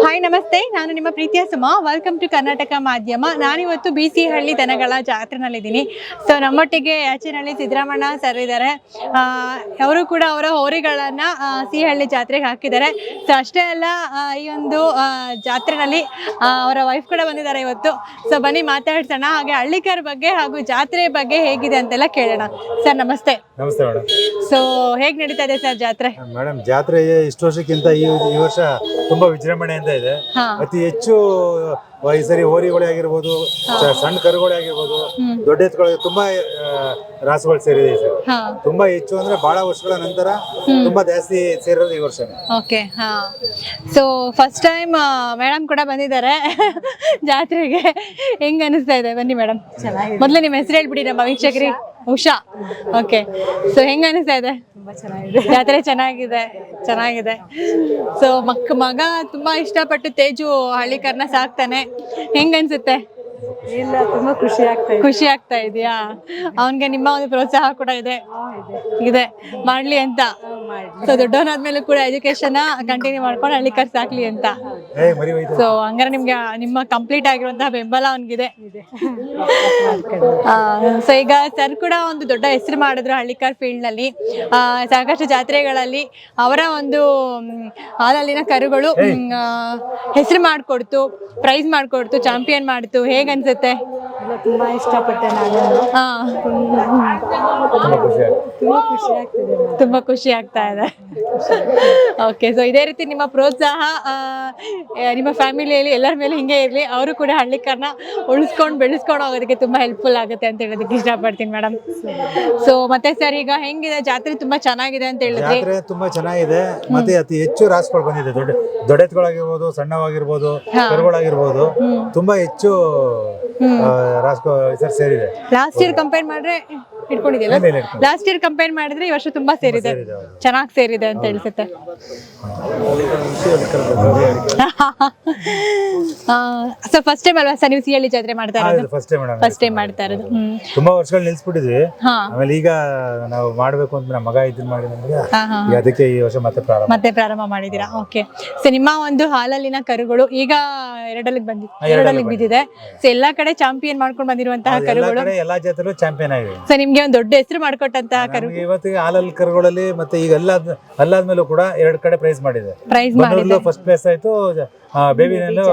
Hi ನಮಸ್ತೆ. ನಾನು ನಿಮ್ಮ ಪ್ರೀತಿಯ ಸುಮ. ವೆಲ್ಕಮ್ ಟು ಕರ್ನಾಟಕ ಮಾಧ್ಯಮ. ನಾನಿವತ್ತು ಬಿ ಸಿ ಹಳ್ಳಿ ದನಗಳ ಜಾತ್ರೆನಲ್ಲಿದ್ದೀನಿ. ಸೊ ನಮ್ಮೊಟ್ಟಿಗೆ ಯಾಚಿನಹಳ್ಳಿ ಸಿದ್ದರಾಮಣ್ಣ ಸರ್ ಇದ್ದಾರೆ ಅವರು ಕೂಡ ಅವರ ಹೋರಿಗಳನ್ನ ಸಿ ಹಳ್ಳಿ ಜಾತ್ರೆಗೆ ಹಾಕಿದ್ದಾರೆ. ಸೊ ಅಷ್ಟೇ ಅಲ್ಲ ಈ ಒಂದು ಜಾತ್ರೆನಲ್ಲಿ ಅವರ ವೈಫ್ ಕೂಡ ಬಂದಿದ್ದಾರೆ ಇವತ್ತು. ಸೊ ಬನ್ನಿ ಮಾತಾಡ್ಸೋಣ. ಹಾಗೆ ಹಳ್ಳಿಕರ ಬಗ್ಗೆ ಹಾಗೂ ಜಾತ್ರೆ ಬಗ್ಗೆ ಹೇಗಿದೆ ಅಂತೆಲ್ಲ ಕೇಳೋಣ. ಸರ್ ನಮಸ್ತೆ. ನಮಸ್ತೆ ಮೇಡಮ್ ಸೊ ಹೇಗೆ ನಡೀತಾ ಇದೆ ಸರ್ ಜಾತ್ರೆ? ಮೇಡಮ್ ಜಾತ್ರೆ ಇಷ್ಟು ವರ್ಷಕ್ಕಿಂತ ಈ ಈ ವರ್ಷ ತುಂಬಾ ವಿಜೃಂಭಣೆಯಿಂದ ಇದೆ. ಹಾ. ಅತಿ ಹೆಚ್ಚು ಈ ಸರಿ ಹೋರಿಗಳೇ ಆಗಿರ್ಬೋದು ಸ- ಸಣ್ಣ ಕರುಗಳೇ ಆಗಿರ್ಬೋದು ದೊಡ್ಡ ಎತ್ತುಗಳು ತುಂಬಾ ಆ, ರಾಸುಗಳು ಸೇರಿದೆ ಈ ಸರಿ. ಹಾ. ತುಂಬಾ ಹೆಚ್ಚು ಅಂದ್ರೆ ಬಹಳ ವರ್ಷಗಳ ನಂತರ ತುಂಬಾ ಜಾಸ್ತಿ ಸೇರಿರೋದು ಈ ವರ್ಷ ಓಕೆ ಹಾ. ಸೊ ಫಸ್ಟ್ ಟೈಮ್ ಮೇಡಮ್ ಕೂಡ ಬಂದಿದ್ದಾರೆ ಜಾತ್ರೆಗೆ. ಹೆಂಗ್ ಅನಿಸ್ತಾ ಇದೆ? ಬನ್ನಿ ಮೇಡಮ್ ಮೊದಲು ನಿಮ್ಮ ಹೆಸರು ಹೇಳ್ಬಿಡಿ ನಮ್ಮ ವೀಕ್ಷಕರಿ ಉಷಾ. ಓಕೆ ಸೊ ಹೆಂಗ್ ಅನಿಸ್ತಾ ಇದೆ? ಜಾತ್ರೆ ಚೆನ್ನಾಗಿದೆ ಚೆನ್ನಾಗಿದೆ. ಸೊ ಮಕ್ ಮಗ ತುಂಬಾ ಇಷ್ಟಪಟ್ಟು ತೇಜು ಹಳ್ಳಿಕರ್ನ ಸಾಕ್ತಾನೆ. ಹೆಂಗ್ ಅನ್ಸುತ್ತೆ ಇಲ್ಲ ತುಂಬಾ ಖುಷಿ ಆಗ್ತಾ ಇದೆ. ಖುಷಿ ಆಗ್ತಾ ಇದೆಯಾ? ಅವನ್ಗೆ ನಿಮ್ಮ ಒಂದು ಪ್ರೋತ್ಸಾಹ ಕೂಡ ಇದೆ. ಇದೆ. ಮಾಡ್ಲಿ ಅಂತ. ಸೊ ದೊಡ್ಡವನಾದ್ಮೇಲೆ ಕೂಡ ಎಜುಕೇಶನ್ ಕಂಟಿನ್ಯೂ ಮಾಡ್ಕೊಂಡು ಹಳ್ಳಿ ಖರ್ಚು ಹಾಕ್ಲಿ ಅಂತ. ಏ ಮರಿ ಹೋಯ್ತು ಸೊ ಹಂಗಾರೆ ನಿಮ್ಗೆ ನಿಮ್ಮ ಕಂಪ್ಲೀಟ್ ಆಗಿರುವಂತಹ ಬೆಂಬಲ ಅವನಿಗಿದೆ. ಸೊ ಈಗ ಸರ್ ಕೂಡ ಒಂದು ದೊಡ್ಡ ಹೆಸರು ಮಾಡಿದ್ರು ಹಳ್ಳಿಕಾರ್ ಫೀಲ್ಡ್ನಲ್ಲಿ ಆ, ಸಾಕಷ್ಟು ಜಾತ್ರೆಗಳಲ್ಲಿ ಅವರ ಒಂದು ಹಾಲಲ್ಲಿನ ಕರುಗಳು ಹೆಸರು ಮಾಡಿಕೊಡ್ತು ಪ್ರೈಸ್ ಮಾಡಿಕೊಡ್ತು ಚಾಂಪಿಯನ್ ಮಾಡ್ತು. ಹೇಗ್ ಅನ್ಸುತ್ತೆ ತುಂಬಾ ಇಷ್ಟಪಟ್ಟೆ ನಾನು. ಹಾ. ತುಂಬಾ ಖುಷಿ ತುಂಬಾ ಖುಷಿ ಆಗ್ತಿದೆ ತುಂಬಾ ಖುಷಿ ಆಗ್ತಾ ಇದೆ. ಓಕೆ ಸೊ ಇದೇ ರೀತಿ ನಿಮ್ಮ ಪ್ರೋತ್ಸಾಹ ಆ, ಆ, ನಿಮ್ಮ ಫ್ಯಾಮಿಲಿಯಲ್ಲಿ ಎಲ್ಲರ ಮೇಲೆ ಹಿಂಗೆ ಇರಲಿ. ಅವರು ಕೂಡ ಹಳ್ಳಿಕರನ್ನ ಉಳಿಸ್ಕೊಂಡು ಬೆಳೆಸ್ಕೊಂಡು ಹೋಗೋದಕ್ಕೆ ತುಂಬಾ ಹೆಲ್ಪ್ಫುಲ್ ಆಗುತ್ತೆ ಅಂತ ಹೇಳೋದಕ್ಕೆ ಇಷ್ಟಪಡ್ತೀನಿ ಮೇಡಮ್ ಸೊ ಮತ್ತೆ ಸರ್ ಈಗ ಹೆಂಗಿದೆ? ಜಾತ್ರೆ ತುಂಬಾ ಚೆನ್ನಾಗಿದೆ ಅಂತ ಹೇಳಿದ್ರಿ. ಜಾತ್ರೆ ತುಂಬಾ ಚೆನ್ನಾಗಿದೆ. ಮತ್ತೆ ಅತಿ ಹೆಚ್ಚು ರಾಸುಗಳು ಬಂದಿದೆ. ದೊಡ್ಡ ದೊಡ್ಡ ಎತ್ತುಗಳಾಗಿರ್ಬೋದು ಸಣ್ಣವಾಗಿರ್ಬೋದು ಕರುಗಳಾಗಿರ್ಬೋದು. ತುಂಬಾ ಹೆಚ್ಚು ಆ, ರಾಸುಗಳು ಹೆಸರು ಸೇರಿದೆ. ಲಾಸ್ಟ್ ಇಯರ್ ಕಂಪೇರ್ ಮಾಡಿದ್ರೆ ಇಟ್ಕೊಂಡಿದ್ಯಲ್ಲ ಲಾಸ್ಟ್ ಇಯರ್ ಕಂಪೇರ್ ಮಾಡಿದ್ರೆ ಈ ವರ್ಷ ತುಂಬಾ ಸೇರಿದೆ. ಚೆನ್ನಾಗಿ ಸೇರಿದೆ ಅಂತ ಅನ್ಸುತ್ತೆ. ಸೊ ಫಸ್ಟ್ ಟೈಮ್ ಅಲ್ವಾ ಸರ್ ನೀವು ಸಿಹಳ್ಳಿ ಜಾತ್ರೆ ಮಾಡ್ತಾ ಇರೋದು? ಫಸ್ಟ್ ಟೈಮ್ ಫಸ್ಟ್ ಟೈಮ್ ಮಾಡ್ತಾ ಇರೋದು. ಹ್ಮ್. ತುಂಬಾ ವರ್ಷಗಳು ನಿಲ್ಸ್ಬಿಟ್ಟಿದ್ವಿ. ಹಾ. ಆಮೇಲೆ ಈಗ ನಾವು ಮಾಡ್ಬೇಕು ಅಂತ ನಮ್ಮ ಮಗ ಇದನ್ನ ಮಾಡಿ ನಮ್ಗೆ ಹಾ ಹಾ. ಈಗ ಅದಕ್ಕೆ ಈ ವರ್ಷ ಮತ್ತೆ ಪ್ರಾರಂಭ. ಮತ್ತೆ ಪ್ರಾರಂಭ ಮಾಡಿದೀರಾ ಓಕೆ ಸೊ ನಿಮ್ಮ ಒಂದು ಹಾಲಲ್ಲಿನ ಕರುಗಳು ಈಗ ಎರಡಲ್ಲಿಗೆ ಬಂದಿದೆ ಎರಡಲ್ಲಿಗೆ ಬಿದ್ದಿದೆ. ಸೊ ಎಲ್ಲಾ ಕಡೆ ಚಾಂಪಿಯನ್ ಮಾಡ್ಕೊಂಡು ಬಂದಿರುವಂತಹ ಎಲ್ಲಾ ಕರುಗಳು? ಕಡೆ ಎಲ್ಲಾ ಜಾತ್ರೆಲೂ ಚಾಂಪಿಯನ್ ಆಗಿದೆ ಸೊ ನಿಮ್ಗೆ ಒಂದು ದೊಡ್ಡ ಹೆಸರು ಮಾಡ್ಕೊಟ್ಟಂತ ಕರು ನಮ್ಗೆ ಇವತ್ತಿಗೆ ಹಾಲಲ್ಲಿ ಕರುಗಳಲ್ಲಿ ಮತ್ತೆ ಈಗ ಎಲ್ಲ ಅಲ್ಲಾದ್ಮೇಲೂ ಕೂಡ ಎರಡ್ ಕಡೆ ಪ್ರೈಸ್ ಮಾಡಿದೆ. ಪ್ರೈಸ್ ಮಾಡಿ ಬನ್ನೂರಲ್ಲೂ ಫಸ್ಟ್ ಪ್ಲೇಸ್ ಆಯ್ತು. ಬೇಬಿನಲ್ಲೂ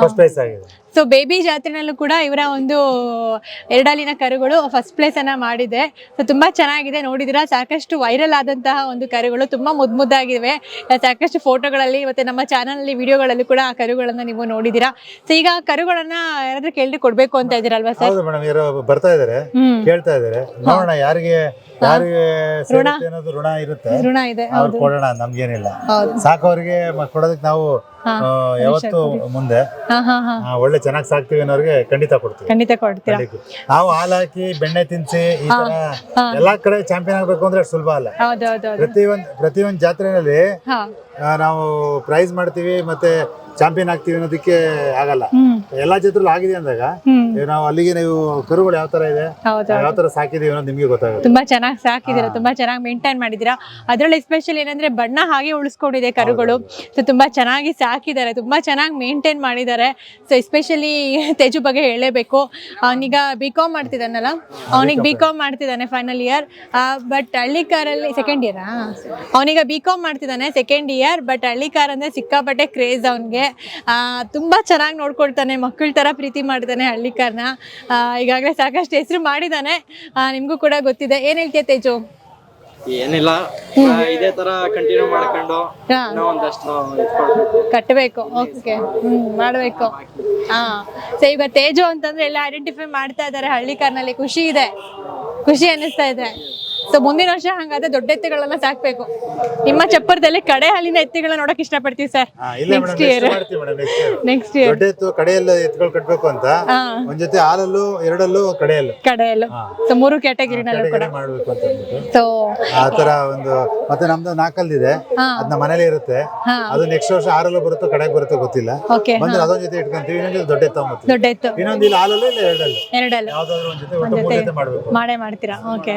ಫಸ್ಟ್ ಪ್ರೈಸ್ ಆಗಿದೆ. ಸೊ ಬೇಬಿ ಜಾತ್ರೆನಲ್ಲೂ ಕೂಡ ಇವರ ಒಂದು ಎರಡಾಲಿನ ಕರುಗಳು ಫಸ್ಟ್ ಪ್ಲೇಸ್ ಅನ್ನ ಮಾಡಿದೆ. ಸೊ ತುಂಬಾ ಚೆನ್ನಾಗಿದೆ. ನೋಡಿದಿರ? ಸಾಕಷ್ಟು ವೈರಲ್ ಆದಂತಹ ಒಂದು ಕರುಗಳು. ತುಂಬಾ ಮುದ್ ಮುದ್ದಾಗಿವೆ. ಸಾಕಷ್ಟು ಫೋಟೋಗಳಲ್ಲಿ ಮತ್ತೆ ನಮ್ಮ ಚಾನಲ್ ಅಲ್ಲಿ ವಿಡಿಯೋಗಳಲ್ಲಿ ಕೂಡ ಆ ಕರುಗಳನ್ನ ನೀವು ನೋಡಿದೀರಾ? ಸೊ ಈಗ ಕರುಗಳನ್ನ ಯಾರಾದ್ರೂ ಕೇಳಿ ಕೊಡ್ಬೇಕು ಅಂತ ಇದೀರಲ್ವಾ ಸರ್ ಹೌದು ಮೇಡಮ್ ಯಾರೋ ಬರ್ತಾ ಇದಾರೆ. ಕೇಳ್ತಾ ಇದಾರೆ. ನೋಡೋಣ ಯಾರಿಗೆ ಯಾರಿಗೆ ಸೇರುತ್ತೆ ಅನ್ನೋದು ಋಣ ಇರುತ್ತೆ. ಋಣ ಇದೆ. ಅವ್ರು ಕೊಡೋಣ ನಮ್ಗೇನಿಲ್ಲ. ಸಾಕೋರಿಗೆ ಮ- ಕೊಡೋದಕ್ಕೆ ನಾವು ಯಾವತ್ತು ಮುಂದೆ ಒಳ್ಳೆ ಚೆನ್ನಾಗಿ ಸಾಕ್ತೀವಿ ಅನ್ನೋರಿಗೆ ಖಂಡಿತ ಕೊಡ್ತೀವಿ. ಖಂಡಿತ ಕೊಡ್ತೀರಾ? ಖಂಡಿತ. ನಾವು ಹಾಲು ಹಾಕಿ ಬೆಣ್ಣೆ ತಿನ್ಸಿ ಈ ತರ ಎಲ್ಲಾ ಕಡೆ ಚಾಂಪಿಯನ್ ಆಗ್ಬೇಕು ಅಂದ್ರೆ ಸುಲಭ ಅಲ್ಲ. ಪ್ರತಿಯೊಂದ್ ಪ್ರತಿಯೊಂದ್ ಜಾತ್ರೆನಲ್ಲಿ ನಾವು ಪ್ರೈಸ್ ಮಾಡ್ತೀವಿ ಮತ್ತೆ ಚಾಂಪಿಯನ್ ಆಗ್ತೀವಿ ಅನ್ನೋದಕ್ಕೆ ಆಗಲ್ಲ. ಎಲ್ಲಾ ಜಾತ್ರೆಗಳು ಆಗಿದೆ ಅಂದಾಗ ನಾವು ಅಲ್ಲಿಗೆ ನೀವು ಕರುಗಳು ಯಾವ ತರ ಇದೆ? ಯಾವ ತರ ಸಾಕಿದೀವಿ ಅನ್ನೋದು ನಿಮ್ಗೆ ಗೊತ್ತಾಗುತ್ತೆ. ತುಂಬಾ ಚೆನ್ನಾಗಿ ಸಾಕಿದೀರಾ ತುಂಬಾ ಚೆನ್ನಾಗಿ ಮೇಂಟೈನ್ ಮಾಡಿದೀರಾ. ಅದರಲ್ಲಿ ಎಸ್ಪೆಷಲ್ ಏನಂದ್ರೆ ಬಣ್ಣ ಹಾಗೆ ಉಳಿಸ್ಕೊಂಡಿದೆ ಕರುಗಳು. ಸೊ ತುಂಬಾ ಚೆನ್ನಾಗಿ ಸಾಕಿದ್ದಾರೆ ತುಂಬಾ ಚೆನ್ನಾಗಿ ಮೇಂಟೈನ್ ಮಾಡಿದ್ದಾರೆ. ಸೊ ಎಸ್ಪೆಷಲಿ ತೇಜು ಬಗ್ಗೆ ಹೇಳಲೇಬೇಕು ಅವನೀಗ ಬಿ ಕಾಮ್ ಮಾಡ್ತಿದ್ದಾನಲ್ಲ? ಅವನಿಗೆ ಬಿ ಕಾಮ್ ಮಾಡ್ತಿದ್ದಾನೆ ಫೈನಲ್ ಇಯರ್ ಬಟ್ ಹಳ್ಳಿ ಕಾರಲ್ಲಿ ಸೆಕೆಂಡ್ ಇಯರಾ ಅವನೀಗ ಬಿ ಕಾಮ್ ಮಾಡ್ತಿದ್ದಾನೆ second year but Hallikar ಅಂದ್ರೆ ಸಿಕ್ಕಾಪಟ್ಟೆ ಕ್ರೇಜ್ ಅವನಿಗೆ. ತುಂಬಾ ಚೆನ್ನಾಗಿ ನೋಡ್ಕೊಳ್ತಾನೆ ಮಕ್ಕಳ ತರ ಪ್ರೀತಿ ಮಾಡ್ತಾನೆ ಹಳ್ಳಿ ಕಾರ್ನ ಈಗಾಗಲೇ ಸಾಕಷ್ಟು ಹೆಸರು ಮಾಡಿದ್ದಾನೆ ನಿಮ್ಗೂ ಕೂಡ ಗೊತ್ತಿದೆ. ಏನ್ ಹೇಳ್ತೀಯ ತೇಜು? ಏನಿಲ್ಲ. ಇದೇ ತರ ಕಂಟಿನ್ಯೂ ಮಾಡ್ಕೊಂಡು ಒಂದಷ್ಟು ಕಟ್ಟಬೇಕು ಓಕೆ. ಹ್ಮ್ ಮಾಡ್ಬೇಕು. ಹಾ. ಸೊ ಈಗ ತೇಜು ಅಂತಂದ್ರೆ ಎಲ್ಲ ಐಡೆಂಟಿಫೈ ಮಾಡ್ತಾ ಇದ್ದಾರೆ ಹಳ್ಳಿ ಕಾರ್ನಲ್ಲಿ ಖುಷಿ ಇದೆ. ಖುಷಿ ಅನಿಸ್ತಾ ಇದೆ. ಸೊ ಮುಂದಿನ ವರ್ಷ ಹಂಗಾದ್ರೆ ದೊಡ್ಡ ಎತ್ತುಗಳನ್ನ ಸಾಕ್ಬೇಕು. ನಿಮ್ಮ ಚಪ್ಪರದಲ್ಲಿ ಕಡೆ ಹಾಲಿನ ಎತ್ತುಗಳ ನೋಡಕ್ ಇಷ್ಟಪಡ್ತೀವಿ sir. Next year next year ದೊಡ್ಡ ಎತ್ತು ಕಡೆಯಲ್ಲ ಎತ್ತುಗಳು ಕಟ್ಬೇಕು ಅಂತ. ಹಾ. ಒಂದ್ ಜೊತೆ ಹಾಲಲ್ಲೂ ಎರಡಲ್ಲೂ ಕಡೆಯಲ್ಲೂ. ಕಡೆಯಲ್ಲೂ. ಸೊ ಮೂರು ಕ್ಯಾಟಗರಿ ಕೂಡ. ಮಾಡಬೇಕು ಮಾಡ್ಬೇಕು ಅಂತ ಅಂದ್ಬಿಟ್ಟು. ಸೊ ಆ ತರ ಒಂದು ಮತ್ತೆ ನಮ್ದು ನಾಲ್ಕಲ್ದಿದೆ ಹಾ. ಅದನ್ನ ಮನೇಲಿ ಇರುತ್ತೆ. ಹಾ. ಅದು ನೆಕ್ಸ್ಟ್ ವರ್ಷ ಆರಲ್ಲೂ ಬರುತ್ತೋ ಕಡೆಗೆ ಬರುತ್ತೋ ಗೊತ್ತಿಲ್ಲ. ಓಕೆ ಬಂದ್ರೆ ಅದೊಂದ್ ಜೊತೆ ಇಟ್ಕೊಂತೀವಿ ಇನ್ನೊಂದು ದೊಡ್ಡ ಎತ್ತಂಬತ್ತೀವಿ ದೊಡ್ಡ ಎತ್ತು. ಇನ್ನೊಂದು ಇಲ್ಲಿ ಹಾಲಲ್ಲೂ ಇಲ್ಲ ಎರಡಲ್ಲೂ. ಎರಡಲ್ಲೂ. ಯಾವ್ದಾದ್ರು ಒಂದ್ ಜೊತೆ ಒಟ್ಟು ಮೂರ್ ಜೊತೆ ಮಾಡ್ಬೇಕು. ಮಾಡೇ ಮಾಡ್ತೀರಾ? ಓಕೆ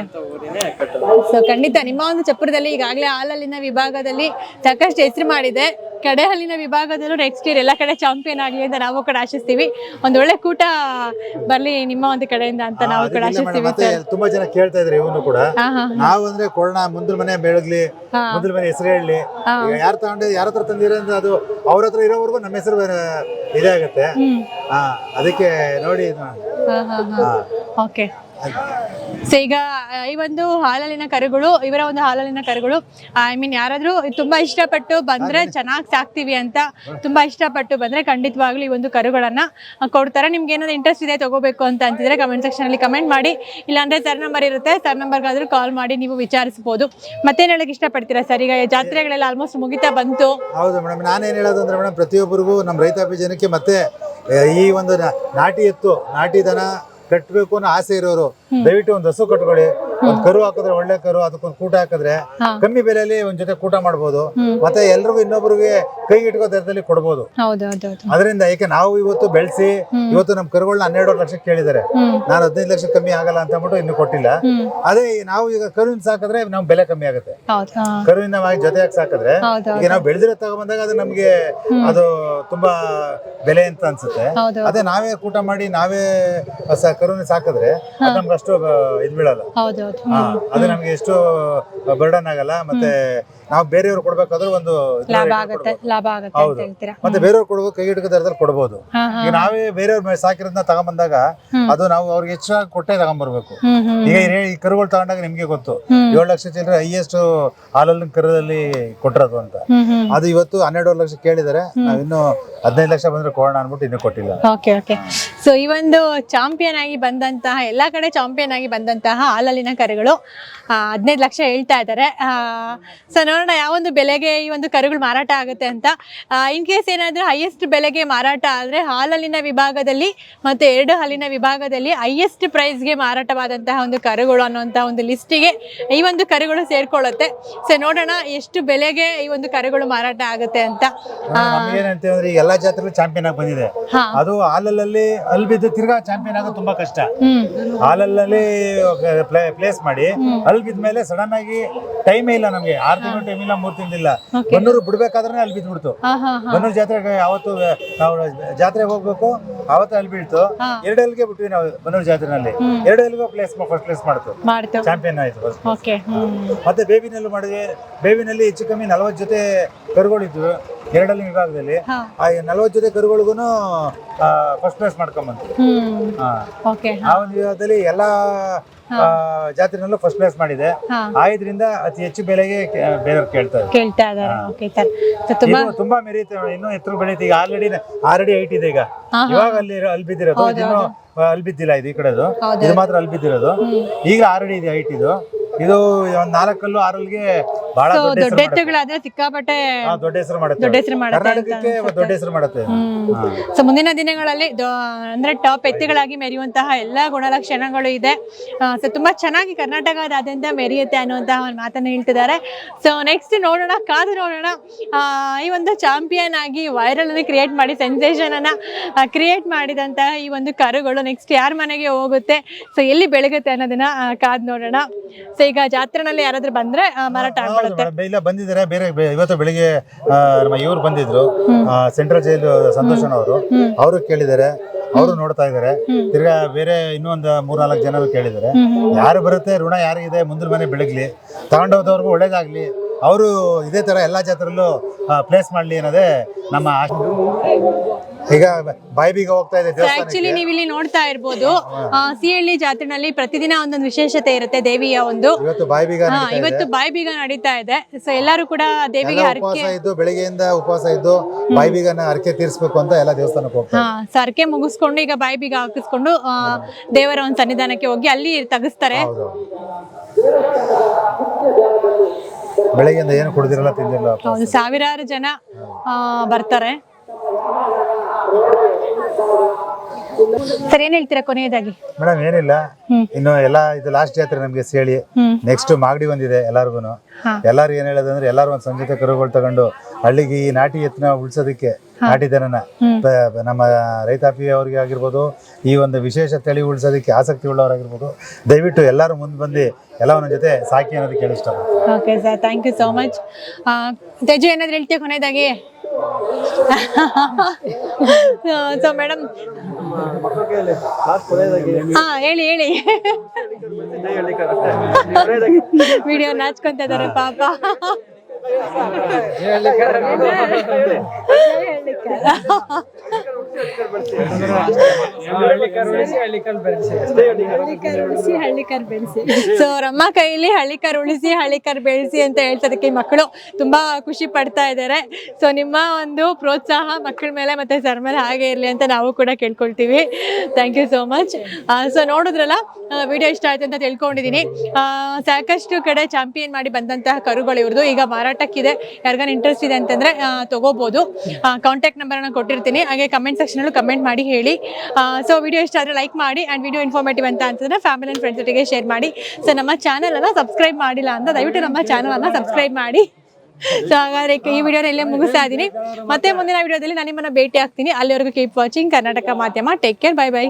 ಸೊ ಖಂಡಿತ ನಿಮ್ಮ ಒಂದು ಚಪ್ಪರದಲ್ಲಿ ಈಗಾಗಲೇ ಹಾಲಲ್ಲಿನ ವಿಭಾಗದಲ್ಲಿ ಸಾಕಷ್ಟು ಹೆಸರು ಮಾಡಿದೆ. ಕಡೆ ಹಲ್ಲಿನ ವಿಭಾಗದಲ್ಲೂ ನೆಕ್ಸ್ಟ್ ಇಯರ್ ಎಲ್ಲ ಕಡೆ ಚಾಂಪಿಯನ್ ಆಗಲಿ ಅಂತ ನಾವು ಕೂಡ ಆಶಿಸ್ತೀವಿ. ಒಂದು ಒಳ್ಳೆ ಕೂಟ ಬರ್ಲಿ ನಿಮ್ಮ ಒಂದು ಕಡೆಯಿಂದ ಅಂತ ನಾವು ಕೂಡ ಆಶಿಸ್ತೀವಿ ಮತ್ತೆ ತುಂಬಾ ಜನ ಕೇಳ್ತಾ ಇದ್ರೆ ಇವನು ಕೂಡ. ನಾವು ಅಂದ್ರೆ ಕೊರೋನಾ ಮುಂದಿನ ಮನೆ ಬೆಳಗ್ಲಿ ಮುಂದ್ರ ಮುಂದಿನ ಮನೆ ಹೆಸರು ಹೇಳಲಿ ಯಾರು ತಗೊಂಡು ಯಾರ ಹತ್ರ ತಂದಿರ ಅದು ಅವ್ರ ಹತ್ರ ಇರೋವರೆಗೂ ನಮ್ಮ ಹೆಸರು ಇದೇ ಆಗುತ್ತೆ. ಹ್ಮ್. ಹಾ ಅದಕ್ಕೆ ನೋಡಿ. ಓಕೆ ಸೊ ಈಗ ಈ ಒಂದು ಹಾಲಲ್ಲಿನ ಕರುಗಳು ಇವರ ಒಂದು ಹಾಲಲ್ಲಿನ ಕರುಗಳು ಐ ಮೀನ್ ಯಾರಾದರೂ ತುಂಬಾ ಇಷ್ಟಪಟ್ಟು ಬಂದ್ರೆ ಚೆನ್ನಾಗಿ ಸಾಕ್ತೀವಿ ಅಂತ ತುಂಬಾ ಇಷ್ಟಪಟ್ಟು ಬಂದ್ರೆ ಖಂಡಿತವಾಗ್ಲೂ ಈ ಒಂದು ಕರುಗಳನ್ನ ಕೊಡ್ತಾರೆ. ನಿಮ್ಗೆ ಏನಾದ್ರು ಇಂಟ್ರೆಸ್ಟ್ ಇದೆ ತಗೋಬೇಕು ಅಂತ ಅಂತಿದ್ರೆ ಕಮೆಂಟ್ ಸೆಕ್ಷನ್ ಅಲ್ಲಿ ಕಮೆಂಟ್ ಮಾಡಿ. ಇಲ್ಲಾಂದ್ರೆ ಸರ್ ನಂಬರ್ ಇರುತ್ತೆ. ಸರ್ ನಂಬರ್ಗಾದ್ರೂ ಕಾಲ್ ಮಾಡಿ ನೀವು ವಿಚಾರಿಸಬಹುದು ಮತ್ತೇನ್ ಹೇಳಕ್ ಇಷ್ಟಪಡ್ತೀರಾ ಸರ್ ಈಗ ಜಾತ್ರೆಗಳೆಲ್ಲ ಆಲ್ಮೋಸ್ಟ್ ಮುಗಿತಾ ಬಂತು. ಹೌದು ಮೇಡಮ್ ನಾನೇನು ಹೇಳೋದು ಅಂದ್ರೆ ಮೇಡಮ್ ಪ್ರತಿಯೊಬ್ಬರಿಗೂ ನಮ್ಮ ರೈತಾಪಿ ಜನಕ್ಕೆ ಮತ್ತೆ ಈ ಒಂದು ನಾಟಿ ಎತ್ತು ನಾಟಿ ದನ ಕಟ್ಟಬೇಕು ಅನ್ನೋ ಆಸೆ ಇರೋರು ದಯವಿಟ್ಟು ಒಂದು ಹಸು ಕಟ್ಕೊಳ್ಳಿ. ಒಂದ್ ಕರು ಹಾಕಿದ್ರೆ ಒಳ್ಳೆ ಕರು ಅದಕ್ಕೊಂದು ಕೂಟ ಹಾಕಿದ್ರೆ ಕಮ್ಮಿ ಬೆಲೆಯಲ್ಲಿ ಒಂದ್ ಜೊತೆ ಕೂಟ ಮಾಡಬಹುದು ಮತ್ತೆ ಎಲ್ರಿಗೂ ಇನ್ನೊಬ್ಬರಿಗೆ ಕೈ ಇಟ್ಕೋ ದರದಲ್ಲಿ ಕೊಡಬಹುದು ಹೌದು ಹೌದು ಹೌದು. ಅದರಿಂದ ಏಕೆ ನಾವು ಇವತ್ತು ಬೆಳೆಸಿ ಇವತ್ತು ನಮ್ಮ ಕರುಗಳನ್ನ ಹನ್ನೆರಡು ಲಕ್ಷ ಕೇಳಿದ್ದಾರೆ. ಹ್ಮ್. ನಾನು ಹದಿನೈದು ಲಕ್ಷ ಕಮ್ಮಿ ಆಗಲ್ಲ ಅಂತ ಅಂದ್ಬಿಟ್ಟು ಇನ್ನು ಕೊಟ್ಟಿಲ್ಲ. ಅದೇ ನಾವು ಈಗ ಕರುವಿನ ಸಾಕಿದ್ರೆ ನಮ್ ಬೆಲೆ ಕಮ್ಮಿ ಆಗುತ್ತೆ. ಕರುವಿನ ಜೊತೆ ಸಾಕಿದ್ರೆ ಈಗ ನಾವು ಬೆಳೆದಿರೋ ತಗೊಂಬಂದಾಗ ಅದು ನಮ್ಗೆ ಅದು ತುಂಬಾ ಬೆಲೆ ಅಂತ ಅನ್ಸುತ್ತೆ. ಅದೇ ನಾವೇ ಕೂಟ ಮಾಡಿ ನಾವೇ ಕರುವಿನ ಸಾಕಿದ್ರೆ ನಮ್ಗೆ ಅಷ್ಟು ಇದ್ ಬೀಳಲ್ಲ. ಹಾ, ಅದು ನಮ್ಗೆ ಎಷ್ಟು ಬರ್ಡನ್ ಆಗಲ್ಲ. ಮತ್ತೆ ನಾವು ಬೇರೆಯವ್ರು ಕೊಡ್ಬೇಕಾದ್ರೆ ಒಂದು ಲಾಭ ಆಗುತ್ತೆ ಲಾಭ ಆಗುತ್ತೆ ಅಂತ ಹೌದು. ಹೇಳ್ತೀರಾ? ಮತ್ತೆ ಬೇರೆಯವ್ರು ಕೊಡ್ಬೇಕು ಕೈ ಹಿಡ್ಕೋ ದರದಲ್ಲಿ ಕೊಡ್ಬೋದು. ಹಾ ಹಾ. ಈಗ ನಾವೇ ಬೇರೆಯವ್ರ ಸಾಕಿರೋದನ್ನ ತಗೊಂಬಂದಾಗ ಅದು ನಾವು ಅವ್ರಿಗೆ ಹೆಚ್ಚಾಗಿ ಕೊಟ್ಟೆ ತಗೊಂಬರ್ಬೇಕು. ಹ್ಮ್ ಹ್ಮ್ ಈಗ ಈ- ಈ ಕರುಗಳು ತಗೊಂಡಾಗ ನಿಮ್ಗೆ ಗೊತ್ತು. ಏಳು ಲಕ್ಷ ಚಿಲ್ಲರೆ ಹೈಯೆಸ್ಟ್ ಹಾಲಲ್ಲಿ ಕರುದಲ್ಲಿ ಕೊಟ್ಟಿರೋದು ಅಂತ. ಹ್ಮ್ ಹ್ಮ್. ಅದು ಇವತ್ತು ಹನ್ನೆರಡು ಲಕ್ಷ ಕೇಳಿದರೆ ನಾವಿನ್ನು ಇನ್ನು ಹದಿನೈದು ಲಕ್ಷ ಬಂದ್ರೆ ಕೊಡೋಣ ಅನ್ಬಿಟ್ಟು ಇನ್ನೂ ಕೊಟ್ಟಿಲ್ಲ. Okay okay. ಸೊ ಈ ಒಂದು ಚಾಂಪಿಯನ್ ಆಗಿ ಬಂದಂತಹ ಎಲ್ಲಾ ಕಡೆ ಚಾಂಪಿಯನ್ ಆಗಿ ಬಂದಂತಹ ಹಾಲಲ್ಲಿನ ಕರೆಗಳು ಹದಿನೈದು ಲಕ್ಷ ಹೇಳ್ತಾ ಇದ್ದಾರೆ. ಸೊ ನೋಡೋಣ ಯಾವೊಂದು ಬೆಲೆಗೆ ಈ ಒಂದು ಕರುಗಳು ಮಾರಾಟ ಆಗುತ್ತೆ ಅಂತ ಇನ್ ಕೇಸ್ ಏನಾದರೂ ಹೈಯೆಸ್ಟ್ ಬೆಲೆಗೆ ಮಾರಾಟ ಆದರೆ ಹಾಲಲ್ಲಿನ ವಿಭಾಗದಲ್ಲಿ ಮತ್ತು ಎರಡು ಹಾಲಿನ ವಿಭಾಗದಲ್ಲಿ ಹೈಯೆಸ್ಟ್ ಪ್ರೈಸ್ಗೆ ಮಾರಾಟವಾದಂತಹ ಒಂದು ಕರುಗಳು ಅನ್ನುವಂಥ ಒಂದು ಲಿಸ್ಟಿಗೆ ಈ ಒಂದು ಕರುಗಳು ಸೇರ್ಕೊಳ್ಳುತ್ತೆ. ಸೊ ನೋಡೋಣ ಎಷ್ಟು ಬೆಲೆಗೆ ಈ ಒಂದು ಕರುಗಳು ಮಾರಾಟ ಆಗುತ್ತೆ ಅಂತ. ಏನಂತ ಎಲ್ಲಾ ಜಾತ್ರೆಗಳು ಚಾಂಪಿಯನ್ ಆಗಿ ಬಂದಿದೆ. ಅದು ಹಾಲಲ್ಲಿ ಅಲ್ಬಿದ್ದು ತಿರ್ಗಾ ಚಾಂಪಿಯನ್ ಆಗೋದು ತುಂಬಾ ಕಷ್ಟ. ಹಾಲಲ್ಲಿ ಪ್ಲೇಸ್ ಮಾಡಿ ಅಲ್ಲಿ ಬಿದ್ಮೇಲೆ ಸಡನ್ ಆಗಿ ಟೈಮೇ ಇಲ್ಲ ನಮಗೆ. ಆರು ತಿಂಗಳು ಟೈಮ್ ಇಲ್ಲ ಮೂರ್ ತಿಂಗಳಿಲ್ಲ. ಬನ್ನೂರು ಬಿಡ್ಬೇಕಾದ್ರೆ ಅಲ್ಲಿ ಬಿದ್ಬಿಡ್ತು ಬನ್ನೂರು ಜಾತ್ರೆ ಯಾವತ್ತು ನಾವು ಜಾತ್ರೆಗೆ ಹೋಗ್ಬೇಕು ಅವತ್ತು ಅಲ್ಲಿ ಬೀಳ್ತು. ಎರಡು ಎಲ್ಗೆ ಬಿಟ್ವಿ ನಾವು ಬನ್ನೂರು ಜಾತ್ರೆನಲ್ಲಿ. ಎರಡು ಎಲ್ಗೂ ಪ್ಲೇಸ್ ಫಸ್ಟ್ ಪ್ಲೇಸ್ ಮಾಡ್ತು. ಚಾಂಪಿಯನ್ ಆಯ್ತು ಮತ್ತೆ ಬೇಬಿನಲ್ಲಿ ಮಾಡಿದ್ವಿ. ಬೇಬಿನಲ್ಲಿ ಹೆಚ್ಚು ಕಮ್ಮಿ ನಲವತ್ತು ಜೊತೆ ಕರುಗಳಿದ್ವು ಎರಡಲ್ಲಿ ವಿಭಾಗದಲ್ಲಿ. ಆ ನಲವತ್ತು ಜೊತೆ ಕರುಗಳಿಗೂ ಫಸ್ಟ್ ಪ್ಲೇಸ್ ಮಾಡ್ಕೊಂಬಂತು. ಆ ಒಂದು ವಿಭಾಗದಲ್ಲಿ ಎಲ್ಲಾ ಜಾತ್ರೆನಲ್ಲೂ ಫಸ್ಟ್ ಪ್ಲೇಸ್ ಮಾಡಿದೆ. ಆಯ್ದ್ರಿಂದ ಅತಿ ಹೆಚ್ಚು ಬೆಲೆಗೆ ಬೇರೆಯವ್ರು ಕೇಳ್ತಾರೆ ಕೇಳ್ತಾ ಇದಾರೆ ಓಕೆ ಸರ್. ಸೊ ತುಂಬಾ ಇದು ತುಂಬಾ ಎತ್ರ ಇನ್ನೂ ಎತ್ತರ ಬೆಳೀತಿ ಈಗ ಆಲ್ರೆಡಿ ಆಲ್ರೆಡಿ ಹೈಟ್ ಇದೆ ಈಗ. ಇವಾಗ ಅಲ್ಲಿ ಅಲ್ಲಿ ಬಿದ್ದಿರೋದು. ಇನ್ನು ಅಲ್ಲಿ ಬಿದ್ದಿಲ್ಲ ಇದು ಈ ಕಡೆದು. ಇದು ಮಾತ್ರ ಅಲ್ಲಿ ಬಿದ್ದಿರೋದು. ಈಗ ಆಲ್ರೆಡಿ ಇದೆ ಹೈಟ್ ಇದು. ಇದು ಒಂದ್ ನಾಲ್ಕಲ್ಲು ಆರಲ್ಗೆ ಬಹಳ ಸೊ ದೊಡ್ಡ. ಎತ್ತುಗಳಾದ್ರೆ ಸಿಕ್ಕಾಪಟ್ಟೆ ಹಾ, ದೊಡ್ಡ ಹೆಸರು ಮಾಡುತ್ತೆ. ದೊಡ್ಡ ಹೆಸರು ಮಾಡುತ್ತೆ ಅಂತ ಕರ್ನಾಟಕಕ್ಕೆ ಒಂದು ದೊಡ್ಡ ಹೆಸರು ಮಾಡುತ್ತೆ. ಸೊ ಮುಂದಿನ ದಿನಗಳಲ್ಲಿ ದೊ- ಅಂದ್ರೆ ಟಾಪ್ ಎತ್ತುಗಳಾಗಿ ಮೆರೆಯುವಂತಹ ಎಲ್ಲಾ ಗುಣಲಕ್ಷಣಗಳು ಇದೆ. ಸೊ ತುಂಬಾ ಚೆನ್ನಾಗಿ ಕರ್ನಾಟಕದಾದ್ಯಂತ ಮೆರೆಯುತ್ತೆ ಅನ್ನುವಂತಹ ಒಂದು ಮಾತನ್ನ ಹೇಳ್ತಿದ್ದಾರೆ. ಸೊ ನೆಕ್ಸ್ಟ್ ನೋಡೋಣ ಕಾದು ನೋಡೋಣ. ಆ, ಈ ಒಂದು ಚಾಂಪಿಯನ್ ಆಗಿ ವೈರಲ್ ಅನ್ನು ಕ್ರಿಯೇಟ್ ಮಾಡಿ ಸೆನ್ಸೇಷನ್ ಅನ್ನ ಕ್ರಿಯೇಟ್ ಮಾಡಿದಂತಹ ಈ ಒಂದು ಕರುಗಳು ನೆಕ್ಸ್ಟ್ ಯಾರ ಮನೆಗೆ ಹೋಗುತ್ತೆ? ಸೊ ಎಲ್ಲಿ ಬೆಳಗುತ್ತೆ ಅನ್ನೋದನ್ನ ಆ, ಕಾದ್ ನೋಡೋಣ. ಸೊ ಈಗ ಜಾತ್ರೆನಲ್ಲಿ ಯಾರಾದ್ರೂ ಬಂದ್ರೆ ಆ, ಮಾರಾಟ ಆಗ್ಬಿಡುತ್ತೆ. ಮೇಡಮ್, ಇಲ್ಲ ಬಂದಿದ್ದಾರೆ? ಬೇರೆ ಬೇ- ಇವತ್ತು ಬೆಳಿಗ್ಗೆ ಆ, ನಮ್ಮ ಇವ್ರು ಬಂದಿದ್ರು ಆ, ಸೆಂಟ್ರಲ್ ಜೈಲು ಸಂತೋಷನ್ ಅವರು. ಅವರು ಕೇಳಿದ್ದಾರೆ ಅವರು ನೋಡ್ತಾ ಇದ್ದಾರೆ. ತಿರ್ಗಾ ಬೇರೆ ಇನ್ನೊಂದು ಮೂರ್ನಾಲ್ಕು ಜನರು ಕೇಳಿದ್ದಾರೆ. ಯಾರು ಬರುತ್ತೆ ಋಣ ಯಾರಿಗಿದೆ ಮುಂದಿನ ಮನೆ ಬೆಳಗ್ಲಿ ತಗೊಂಡೋದವ್ರಿಗೂ ಒಳ್ಳೇದಾಗ್ಲಿ ಅವರು ಇದೇ ತರ ಎಲ್ಲಾ ಜಾತ್ರೆಲ್ಲೂ ಪ್ಲೇಸ್ ಮಾಡ್ಲಿ ಅನ್ನೋದೇ ನಮ್ಮ ಆಶೆ. ಈಗ ಬೈಬಿಗ ಹೋಗ್ತಾ ಇದೆ ಆಕ್ಚುಲಿ ನೀವು ಇಲ್ಲಿ ನೋಡ್ತಾ ಇರ್ಬೋದು. ಸಿಹಳ್ಳಿ ಜಾತ್ರೆನಲ್ಲಿ ಪ್ರತಿದಿನ ಒಂದೊಂದು ವಿಶೇಷತೆ ಇರುತ್ತೆ ದೇವಿಯ ಒಂದು. ಇವತ್ತು ಬಾಯಿ ಬೀಗ ಹಾ, ನಡೀತಾ ಇದೆ. ಇವತ್ತು ಬಾಯಿ ಬೀಗ ನಡೀತಾ ಇದೆ. ಸೊ ಎಲ್ಲರೂ ಕೂಡ ದೇವಿಗೆ ಹರಕೆ ಉಪವಾಸ ಇದ್ದು ಬೆಳಿಗ್ಗೆಯಿಂದ ಉಪವಾಸ ಇದ್ದು ಬಾಯಿ ಬೀಗನ ಹರಕೆ ತೀರಿಸ್ಬೇಕು ಅಂತ ಎಲ್ಲ ದೇವಸ್ಥಾನಕ್ಕೆ ಹೋಗ್ತಾರೆ ಸೊ ಹರಕೆ ಮುಗಿಸ್ಕೊಂಡು ಈಗ ಬಾಯಿ ಬೀಗ ಹಾಕಿಸ್ಕೊಂಡು ದೇವರ ಒಂದು ಸನ್ನಿಧಾನಕ್ಕೆ ಹೋಗಿ ಅಲ್ಲಿ ತೆಗಿಸ್ತಾರೆ. ಬೆಳಿಗ್ಗೆಯಿಂದ ಏನು ಕುಡಿದಿರಲ್ಲ ತಿಂದಿರಲ್ಲ ಸಾವಿರಾರು ಜನ ಬರ್ತಾರೆ. ಸರ್ ಏನ್ ಹೇಳ್ತೀರಾ ಕೊನೆಯದಾಗಿ? ಮೇಡಮ್ ಏನಿಲ್ಲ. ಇನ್ನು ಎಲ್ಲಾ ಇದು ಲಾಸ್ಟ್ ಜಾತ್ರೆ ನಮ್ಗೆ ಸೇಳಿ. ನೆಕ್ಸ್ಟ್ ಮಾಗಡಿ ಬಂದಿದೆ ಎಲ್ಲಾರ್ಗು. ಎಲ್ಲಾರು ಏನ್ ಹೇಳೋದಂದ್ರೆ ಎಲ್ಲಾರು ಒಂದ್ ಸಂಜೆ ಕರುಗಳು ತಗೊಂಡು ಹಳ್ಳಿಗೆ ಈ ನಾಟಿ ಎತ್ತನ ಉಳ್ಸೋದಕ್ಕೆ ನಾಟಿ ದನನ. ನಮ್ಮ ರೈತಾಪಿ ಅವ್ರಿಗೆ ಆಗಿರ್ಬೋದು ಈ ಒಂದು ವಿಶೇಷ ತಳಿ ಉಳಿಸೋದಕ್ಕೆ ಆಸಕ್ತಿ ಉಳ್ಳವರಾಗಿರ್ಬೋದು ದಯವಿಟ್ಟು ಎಲ್ಲರೂ ಮುಂದೆ ಬಂದು ಎಲ್ಲವನ್ನ ಜೊತೆ ಸಾಕಿ ಅನ್ನೋದಕ್ಕೆ ಹೇಳಿ okay sir thank you so much Teju ಏನಾದ್ರು ಹೇಳ್ತೀವಿ ಕೊನೆಯದಾಗಿ? ಸೊ ಮೇಡಮ್ ಹಾ ಹೇಳಿ ಹೇಳಿ. ವಿಡಿಯೋ ನಾಚ್ಕೊಂತ ಇದಾರೆ ಪಾಪ. ಸೊ ರಮ್ಮ ಕೈಯಲ್ಲಿ ಹಳ್ಳಿಕರ್ ಉಳಿಸಿ, ಹಳ್ಳಿಕರ್ ಬೆಳೆಸಿ ಅಂತ ಹೇಳ್ತದಕ್ಕೆ ಮಕ್ಕಳು ತುಂಬಾ ಖುಷಿ ಪಡ್ತಾ ಇದ್ದಾರೆ. ಸೊ ನಿಮ್ಮ ಒಂದು ಪ್ರೋತ್ಸಾಹ ಮಕ್ಕಳ ಮೇಲೆ ಮತ್ತೆ ಸರ್ ಮೇಲೆ ಹಾಗೆ ಇರಲಿ ಅಂತ ನಾವು ಕೂಡ ಕೇಳ್ಕೊಳ್ತೀವಿ. Thank you so much so ನೋಡಿದ್ರಲ್ಲ ವಿಡಿಯೋ ಇಷ್ಟ ಆಯ್ತು ಅಂತ ತಿಳ್ಕೊಂಡಿದ್ದೀನಿ ಸಾಕಷ್ಟು ಕಡೆ ಚಾಂಪಿಯನ್ ಮಾಡಿ ಬಂದಂತಹ ಕರುಗಳು ಇವ್ರದ್ದು. ಈಗ ಮಾರಾಟಕ್ಕಿದೆ. ಯಾರಿಗಾನ ಇಂಟ್ರೆಸ್ಟ್ ಇದೆ ಅಂತಂದ್ರೆ ತಗೋಬಹುದು ಕಾಂಟ್ಯಾಕ್ಟ್ ನಂಬರ್ ಕೊಟ್ಟಿರ್ತೀನಿ. ಹಾಗೆ ಕಮೆಂಟ್ ಸೆಕ್ಷನಲ್ಲೂ ಕಮೆಂಟ್ ಮಾಡಿ ಹೇಳಿ. ಸೊ ವಿಡಿಯೋ ಇಷ್ಟ ಆದರೆ ಲೈಕ್ ಮಾಡಿ ಆ್ಯಂಡ್ ವಿಡಿಯೋ ಇನ್ಫಾರ್ಮೇಟಿವ್ ಅಂತ ಅಂತಂದ್ರೆ ಫ್ಯಾಮಿಲಿ ಆ್ಯಂಡ್ ಫ್ರೆಂಡ್ಸ್ ಜೊತೆಗೆ ಶೇರ್ ಮಾಡಿ. ಸೊ ನಮ್ಮ ಚಾನಲನ್ನು ಸಬ್ಸ್ಕ್ರೈಬ್ ಮಾಡಿಲ್ಲ ಅಂತ ದಯವಿಟ್ಟು ನಮ್ಮ ಚಾನಲನ್ನು ಸಬ್ಸ್ಕ್ರೈಬ್ ಮಾಡಿ. ಸೊ ಹಾಗಾದ್ರೆ ಈ ವಿಡಿಯೋನ ಇಲ್ಲೇ ಮುಗಿಸ್ತಾ ಇದ್ದೀನಿ. ಮತ್ತೆ ಮುಂದಿನ ವಿಡಿಯೋದಲ್ಲಿ ನಾನು ನಿಮ್ಮನ್ನ ಭೇಟಿ ಆಗ್ತೀನಿ ಅಲ್ಲಿವರೆಗೂ ಕೀಪ್ ವಾಚಿಂಗ್ ಕರ್ನಾಟಕ ಮಾಧ್ಯಮ ಟೇಕ್ ಕೇರ್ ಬೈ ಬೈ